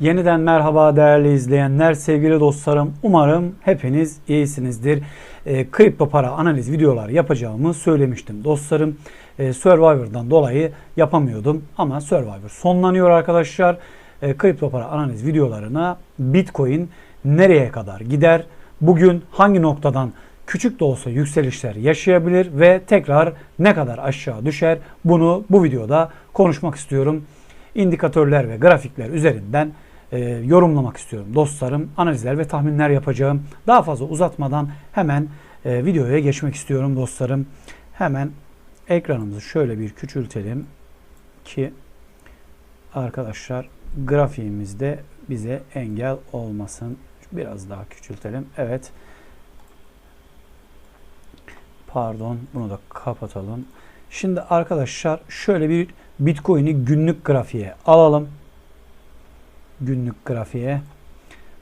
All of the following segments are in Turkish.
Yeniden merhaba değerli izleyenler, sevgili dostlarım. Umarım hepiniz iyisinizdir. E, kripto para analiz videolar yapacağımı söylemiştim dostlarım. E, Survivor'dan dolayı yapamıyordum ama Survivor sonlanıyor arkadaşlar. E, kripto para analiz videolarına Bitcoin nereye kadar gider? Bugün hangi noktadan küçük de olsa yükselişler yaşayabilir ve tekrar ne kadar aşağı düşer? Bunu bu videoda konuşmak istiyorum indikatörler ve grafikler üzerinden e, yorumlamak istiyorum dostlarım. Analizler ve tahminler yapacağım. Daha fazla uzatmadan hemen e, videoya geçmek istiyorum dostlarım. Hemen ekranımızı şöyle bir küçültelim ki arkadaşlar grafiğimizde bize engel olmasın. Biraz daha küçültelim. Evet. Pardon bunu da kapatalım. Şimdi arkadaşlar şöyle bir Bitcoin'i günlük grafiğe alalım. Günlük grafiğe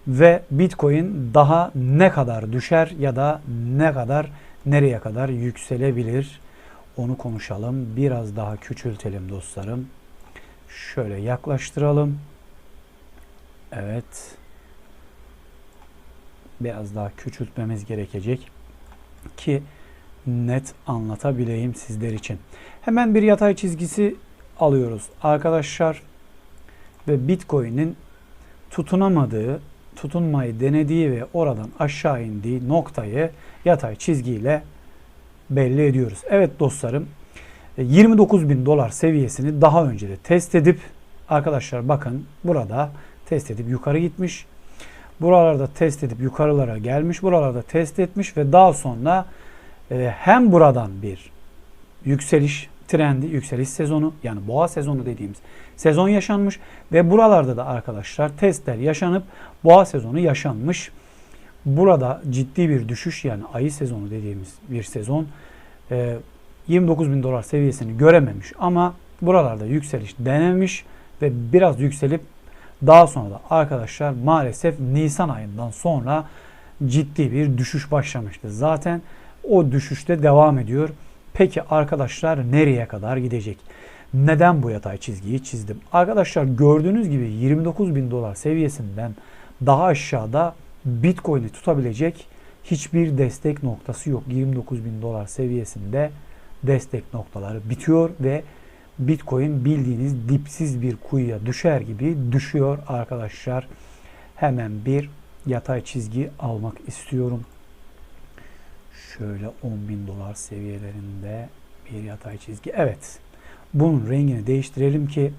ve Bitcoin daha ne kadar düşer ya da ne kadar nereye kadar yükselebilir onu konuşalım. Biraz daha küçültelim dostlarım. Şöyle yaklaştıralım. Evet. Biraz daha küçültmemiz gerekecek ki net anlatabileyim sizler için. Hemen bir yatay çizgisi alıyoruz arkadaşlar ve Bitcoin'in tutunamadığı, tutunmayı denediği ve oradan aşağı indiği noktayı yatay çizgiyle belli ediyoruz. Evet dostlarım 29 bin dolar seviyesini daha önce de test edip arkadaşlar bakın burada test edip yukarı gitmiş. Buralarda test edip yukarılara gelmiş. Buralarda test etmiş ve daha sonra e, hem buradan bir yükseliş trendi, yükseliş sezonu yani boğa sezonu dediğimiz sezon yaşanmış ve buralarda da arkadaşlar testler yaşanıp boğa sezonu yaşanmış. Burada ciddi bir düşüş yani ayı sezonu dediğimiz bir sezon 29 bin dolar seviyesini görememiş ama buralarda yükseliş denemiş ve biraz yükselip daha sonra da arkadaşlar maalesef Nisan ayından sonra ciddi bir düşüş başlamıştı. Zaten o düşüşte devam ediyor. Peki arkadaşlar nereye kadar gidecek? Neden bu yatay çizgiyi çizdim? Arkadaşlar gördüğünüz gibi 29 bin dolar seviyesinden daha aşağıda Bitcoin'i tutabilecek hiçbir destek noktası yok. 29 bin dolar seviyesinde destek noktaları bitiyor ve Bitcoin bildiğiniz dipsiz bir kuyuya düşer gibi düşüyor arkadaşlar. Hemen bir yatay çizgi almak istiyorum. Şöyle 10 bin dolar seviyelerinde bir yatay çizgi. Evet. Bunun rengini değiştirelim ki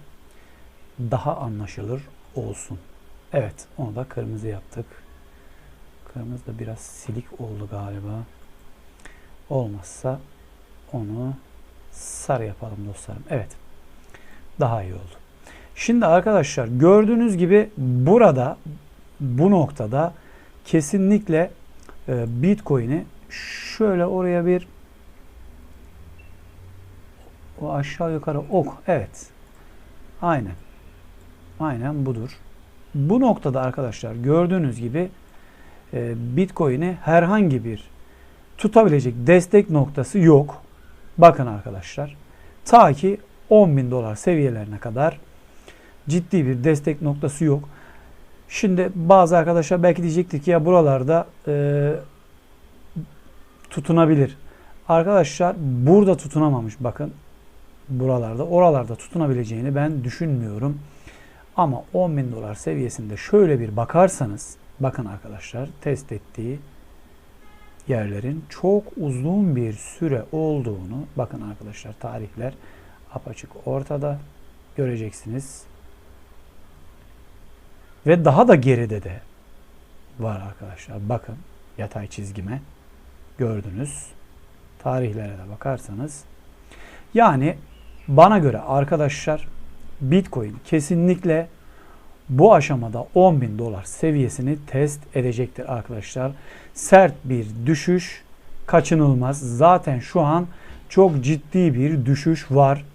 daha anlaşılır olsun. Evet. Onu da kırmızı yaptık. Kırmızı da biraz silik oldu galiba. Olmazsa onu sarı yapalım dostlarım. Evet. Daha iyi oldu. Şimdi arkadaşlar gördüğünüz gibi burada bu noktada kesinlikle e, Bitcoin'i şöyle oraya bir o aşağı yukarı ok. Evet. Aynen. Aynen budur. Bu noktada arkadaşlar gördüğünüz gibi e, Bitcoin'i herhangi bir tutabilecek destek noktası yok. Bakın arkadaşlar. Ta ki 10 bin dolar seviyelerine kadar ciddi bir destek noktası yok. Şimdi bazı arkadaşlar belki diyecektir ki ya buralarda e, tutunabilir. Arkadaşlar burada tutunamamış bakın. Buralarda oralarda tutunabileceğini ben düşünmüyorum. Ama 10 bin dolar seviyesinde şöyle bir bakarsanız bakın arkadaşlar test ettiği yerlerin çok uzun bir süre olduğunu bakın arkadaşlar tarihler apaçık ortada göreceksiniz. Ve daha da geride de var arkadaşlar. Bakın yatay çizgime gördünüz. Tarihlere de bakarsanız. Yani bana göre arkadaşlar Bitcoin kesinlikle bu aşamada 10 bin dolar seviyesini test edecektir arkadaşlar. Sert bir düşüş kaçınılmaz. Zaten şu an çok ciddi bir düşüş var.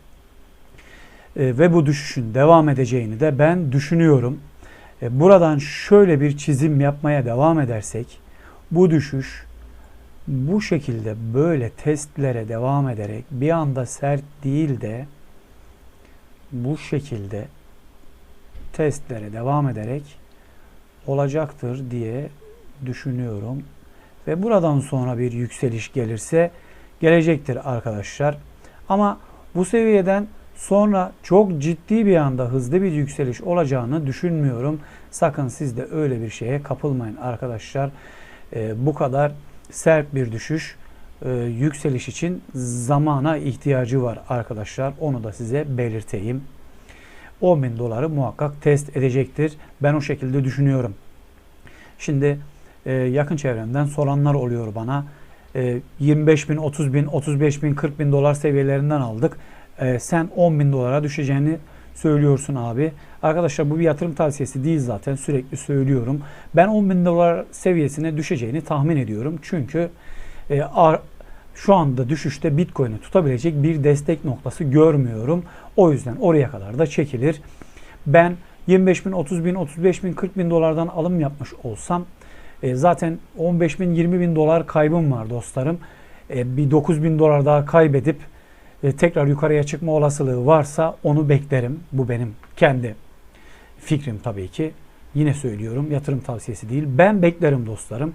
E, ve bu düşüşün devam edeceğini de ben düşünüyorum. E, buradan şöyle bir çizim yapmaya devam edersek bu düşüş bu şekilde böyle testlere devam ederek bir anda sert değil de bu şekilde testlere devam ederek olacaktır diye düşünüyorum. Ve buradan sonra bir yükseliş gelirse gelecektir arkadaşlar. Ama bu seviyeden sonra çok ciddi bir anda hızlı bir yükseliş olacağını düşünmüyorum. Sakın siz de öyle bir şeye kapılmayın arkadaşlar. Ee, bu kadar sert bir düşüş e, yükseliş için zamana ihtiyacı var arkadaşlar. Onu da size belirteyim. 10 bin doları muhakkak test edecektir. Ben o şekilde düşünüyorum. Şimdi e, yakın çevremden soranlar oluyor bana. E, 25 bin, 30 bin, 35 bin, 40 bin dolar seviyelerinden aldık. E, sen 10 bin dolara düşeceğini söylüyorsun abi. Arkadaşlar bu bir yatırım tavsiyesi değil zaten sürekli söylüyorum. Ben 10 bin dolar seviyesine düşeceğini tahmin ediyorum. Çünkü e, şu anda düşüşte Bitcoin'i tutabilecek bir destek noktası görmüyorum. O yüzden oraya kadar da çekilir. Ben 25 bin, 30 bin, 35 bin, 40 bin dolardan alım yapmış olsam e, zaten 15 bin, 20 bin dolar kaybım var dostlarım. E, bir 9 bin dolar daha kaybedip e, tekrar yukarıya çıkma olasılığı varsa onu beklerim. Bu benim kendi fikrim tabii ki. Yine söylüyorum yatırım tavsiyesi değil. Ben beklerim dostlarım.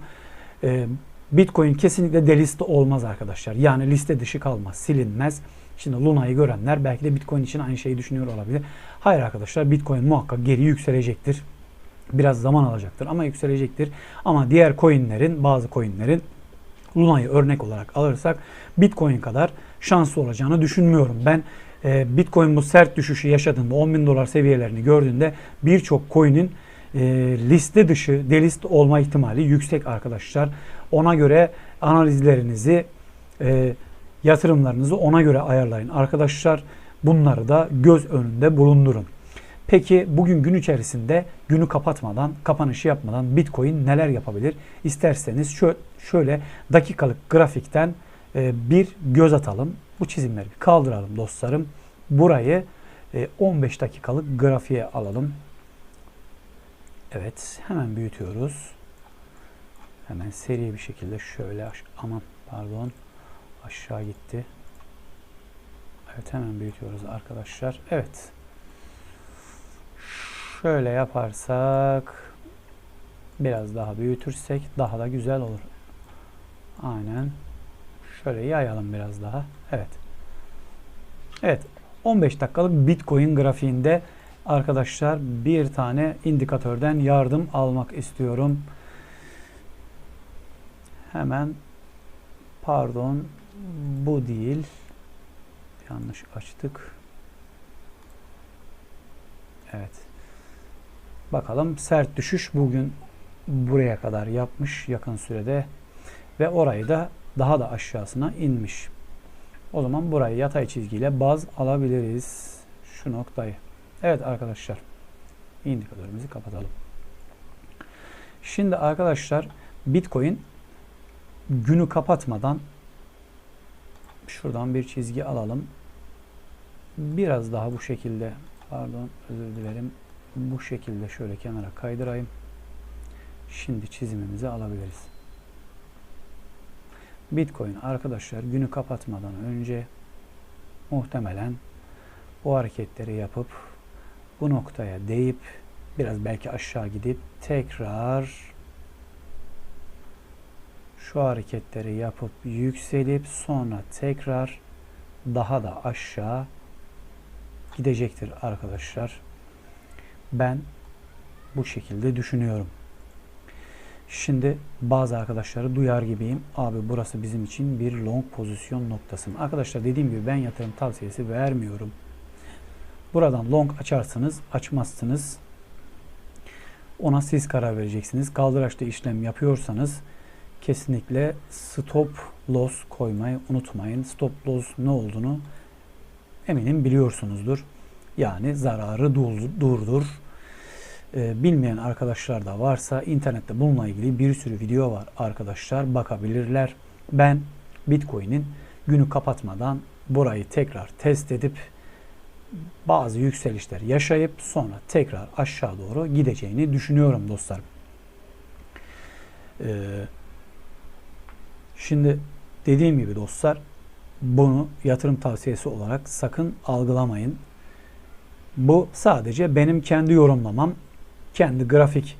E, Bitcoin kesinlikle deliste olmaz arkadaşlar. Yani liste dışı kalmaz, silinmez. Şimdi Luna'yı görenler belki de Bitcoin için aynı şeyi düşünüyor olabilir. Hayır arkadaşlar Bitcoin muhakkak geri yükselecektir. Biraz zaman alacaktır ama yükselecektir. Ama diğer coinlerin, bazı coinlerin Luna'yı örnek olarak alırsak Bitcoin kadar şanslı olacağını düşünmüyorum. Ben e, Bitcoin bu sert düşüşü yaşadığında 10 bin dolar seviyelerini gördüğünde birçok coin'in e, liste dışı delist olma ihtimali yüksek arkadaşlar. Ona göre analizlerinizi e, yatırımlarınızı ona göre ayarlayın. Arkadaşlar bunları da göz önünde bulundurun. Peki bugün gün içerisinde günü kapatmadan, kapanışı yapmadan Bitcoin neler yapabilir? İsterseniz şöyle, şöyle dakikalık grafikten e, bir göz atalım. Bu çizimleri bir kaldıralım dostlarım. Burayı e, 15 dakikalık grafiğe alalım. Evet hemen büyütüyoruz. Hemen seri bir şekilde şöyle aman pardon aşağı gitti. Evet hemen büyütüyoruz arkadaşlar. Evet. Şöyle yaparsak biraz daha büyütürsek daha da güzel olur. Aynen. Şöyle yayalım biraz daha. Evet. Evet. 15 dakikalık Bitcoin grafiğinde arkadaşlar bir tane indikatörden yardım almak istiyorum. Hemen pardon bu değil. Yanlış açtık. Evet. Bakalım sert düşüş bugün buraya kadar yapmış yakın sürede ve orayı da daha da aşağısına inmiş. O zaman burayı yatay çizgiyle baz alabiliriz. Şu noktayı. Evet arkadaşlar. indikatörümüzü kapatalım. Şimdi arkadaşlar Bitcoin günü kapatmadan şuradan bir çizgi alalım. Biraz daha bu şekilde pardon özür dilerim. Bu şekilde şöyle kenara kaydırayım. Şimdi çizimimizi alabiliriz. Bitcoin arkadaşlar günü kapatmadan önce muhtemelen bu hareketleri yapıp bu noktaya değip biraz belki aşağı gidip tekrar şu hareketleri yapıp yükselip sonra tekrar daha da aşağı gidecektir arkadaşlar. Ben bu şekilde düşünüyorum. Şimdi bazı arkadaşları duyar gibiyim. Abi burası bizim için bir long pozisyon noktası? Arkadaşlar dediğim gibi ben yatırım tavsiyesi vermiyorum. Buradan long açarsınız, açmazsınız. Ona siz karar vereceksiniz. Kaldıraçta işlem yapıyorsanız kesinlikle stop loss koymayı unutmayın. Stop loss ne olduğunu eminim biliyorsunuzdur. Yani zararı durdur. Ee, bilmeyen arkadaşlar da varsa internette bununla ilgili bir sürü video var arkadaşlar bakabilirler. Ben Bitcoin'in günü kapatmadan burayı tekrar test edip bazı yükselişler yaşayıp sonra tekrar aşağı doğru gideceğini düşünüyorum dostlarım. Ee, Şimdi dediğim gibi dostlar bunu yatırım tavsiyesi olarak sakın algılamayın. Bu sadece benim kendi yorumlamam, kendi grafik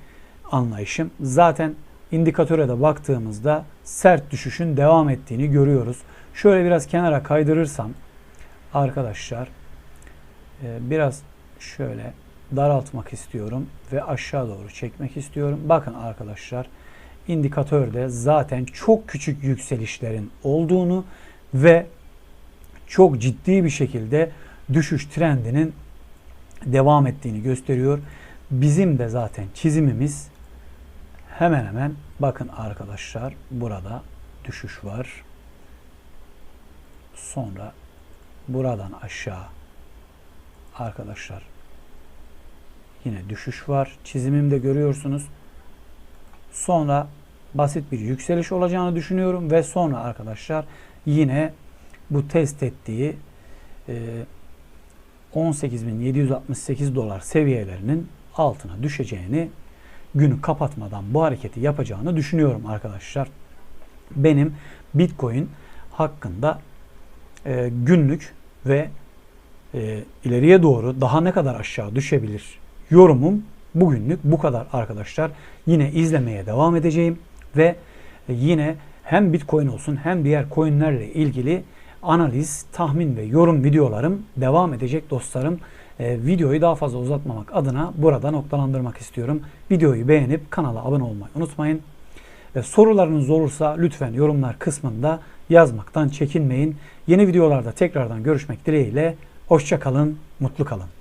anlayışım. Zaten indikatöre de baktığımızda sert düşüşün devam ettiğini görüyoruz. Şöyle biraz kenara kaydırırsam arkadaşlar e, biraz şöyle daraltmak istiyorum ve aşağı doğru çekmek istiyorum. Bakın arkadaşlar indikatörde zaten çok küçük yükselişlerin olduğunu ve çok ciddi bir şekilde düşüş trendinin devam ettiğini gösteriyor. Bizim de zaten çizimimiz hemen hemen bakın arkadaşlar burada düşüş var. Sonra buradan aşağı arkadaşlar yine düşüş var. Çizimimde görüyorsunuz. Sonra basit bir yükseliş olacağını düşünüyorum ve sonra arkadaşlar yine bu test ettiği e, 18.768 dolar seviyelerinin altına düşeceğini günü kapatmadan bu hareketi yapacağını düşünüyorum arkadaşlar. Benim Bitcoin hakkında e, günlük ve e, ileriye doğru daha ne kadar aşağı düşebilir yorumum bugünlük bu kadar arkadaşlar. Yine izlemeye devam edeceğim ve yine hem Bitcoin olsun hem diğer coinlerle ilgili analiz, tahmin ve yorum videolarım devam edecek dostlarım. Ee, videoyu daha fazla uzatmamak adına burada noktalandırmak istiyorum. Videoyu beğenip kanala abone olmayı unutmayın. Ve sorularınız olursa lütfen yorumlar kısmında yazmaktan çekinmeyin. Yeni videolarda tekrardan görüşmek dileğiyle. Hoşça kalın, mutlu kalın.